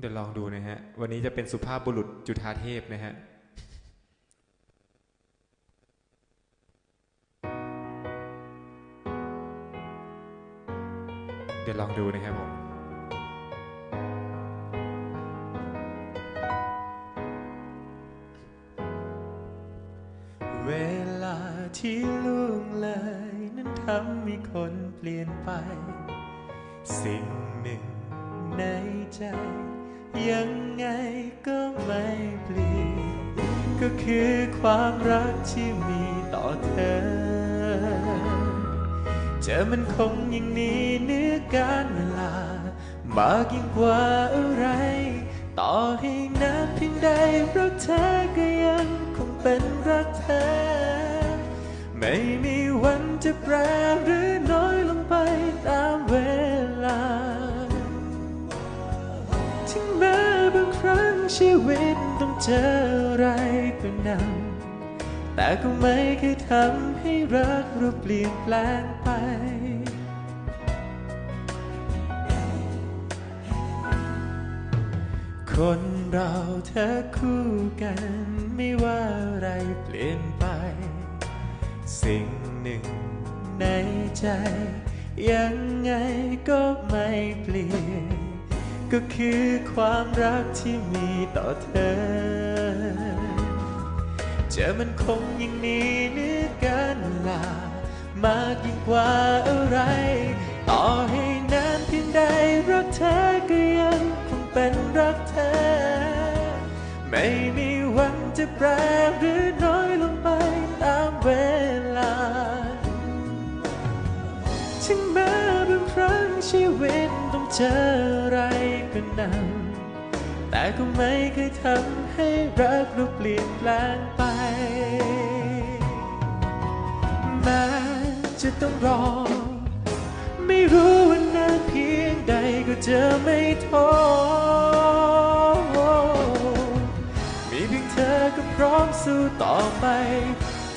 เดี๋ยวลองดูนะฮะ วันนี้จะเป็นสุภาพบุรุษจุฑาเทพนะฮะเดี๋ยวลองดูนะครับผมเวลาที่ล่วงเลยนั้นทำให้คนเปลี่ยนไป สิ่งหนึ่งในใจ ยังไงก็ไม่เปลี่ยน ก็คือความรักที่มีต่อเธอจะมันคงอย่างนี้เนื้อการเวลา มากยิ่งกว่าอะไร ต่อให้นานเพียงใดรักเธอก็ยังคงเป็นรักเธอ ไม่มีวันจะแปร ชีวิตต้องเจออะไรก็นำแต่ก็ไม่เคยทำให้รักเราเปลี่ยนแปลงไปคนเราเธอคู่กันไม่ว่าอะไรเปลี่ยนไป สิ่งหนึ่งในใจ ยังไงก็ไม่เปลี่ยน ก็คือความรักที่มีต่อเธอจะมันคงอย่างนี้เนื้อการลามากยิ่งกว่าอะไร ต่อให้นานเพียงใดรักเธอก็ยังคงเป็นรักเธอ ไม่มีวันจะแปรหรือน้อยลงไปตามเวลา ถึงแม้งครั้ง ชีวิตต้องเจออะไรก็นำแต่ก็ไม่เคยทำให้รักเราเปลี่ยนแปลงไป แม้จะต้องรอ ไม่รู้ว่านานเพียงใดก็จะไม่ท้อมีเพียงเธอก็พร้อมสู้ต่อไป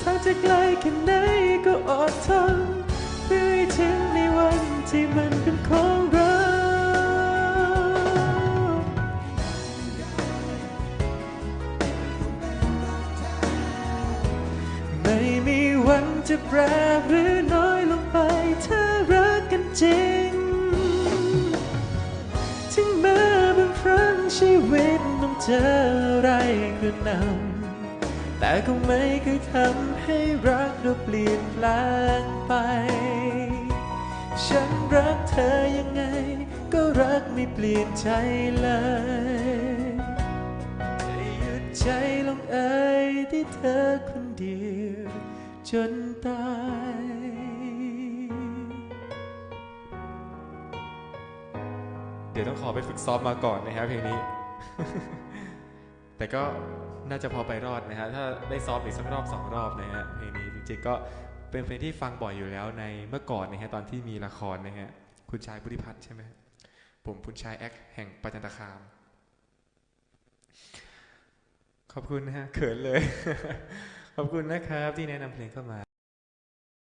ถ้าจะไกลแค่ไหนก็อดทน ที่มันเป็นของเราไม่มีวันจะแปรหรือน้อยลงไปถ้ารักกันจริง ถึงแม้บางครั้งชีวิตต้องเจออะไรก็นำแต่ก็ไม่เคยทำให้รักเราเปลี่ยนแปลงไป ฉันรักเธอยังไง ก็รักไม่เปลี่ยนใจเลยจะหยุดใจลงเอ่ยที่เธอคนเดียว จนตายเดี๋ยวต้องขอไปฝึกซ้อมมาก่อนนะครับเพลงนี้ แต่ก็น่าจะพอไปรอดนะฮะถ้าได้ซ้อมอีกสักรอบสองรอบนะฮะเพลงนี้จริงๆก็ เป็นเพลงที่ฟังบ่อยอยู่แล้วในเมื่อก่อนนะฮะตอนที่มีละครนะฮะคุณชายพุทธิพัฒน์ใช่ไหมผมคุณชายแอคแห่งปัจจันตคาม ขอบคุณนะฮะเขินเลย ขอบคุณนะครับที่แนะนำเพลงเข้ามา